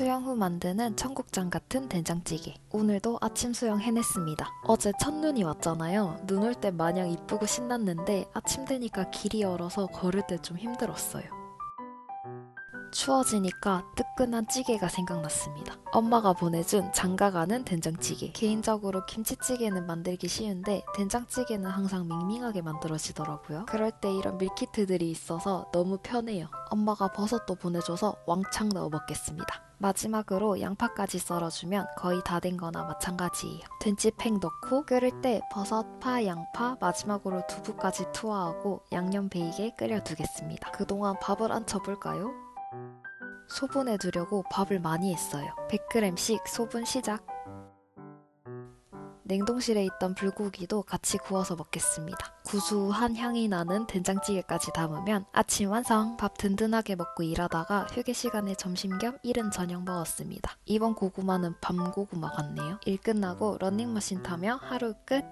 수영 후 만드는 청국장 같은 된장찌개. 오늘도 아침 수영 해냈습니다. 어제 첫눈이 왔잖아요. 눈 올 때 마냥 이쁘고 신났는데 아침 되니까 길이 얼어서 걸을 때 좀 힘들었어요. 추워지니까 뜨끈한 찌개가 생각났습니다. 엄마가 보내준 장가가는 된장찌개. 개인적으로 김치찌개는 만들기 쉬운데 된장찌개는 항상 밍밍하게 만들어지더라고요. 그럴 때 이런 밀키트들이 있어서 너무 편해요. 엄마가 버섯도 보내줘서 왕창 넣어 먹겠습니다. 마지막으로 양파까지 썰어주면 거의 다 된 거나 마찬가지예요. 된찌팩 넣고 끓일 때 버섯, 파, 양파, 마지막으로 두부까지 투하하고 양념 베이게 끓여두겠습니다. 그동안 밥을 안 쳐볼까요? 소분해 두려고 밥을 많이 했어요. 100g씩 소분 시작. 냉동실에 있던 불고기도 같이 구워서 먹겠습니다. 구수한 향이 나는 된장찌개까지 담으면 아침 완성! 밥 든든하게 먹고 일하다가 휴게 시간에 점심 겸 이른 저녁 먹었습니다. 이번 고구마는 밤 고구마 같네요. 일 끝나고 러닝머신 타며 하루 끝!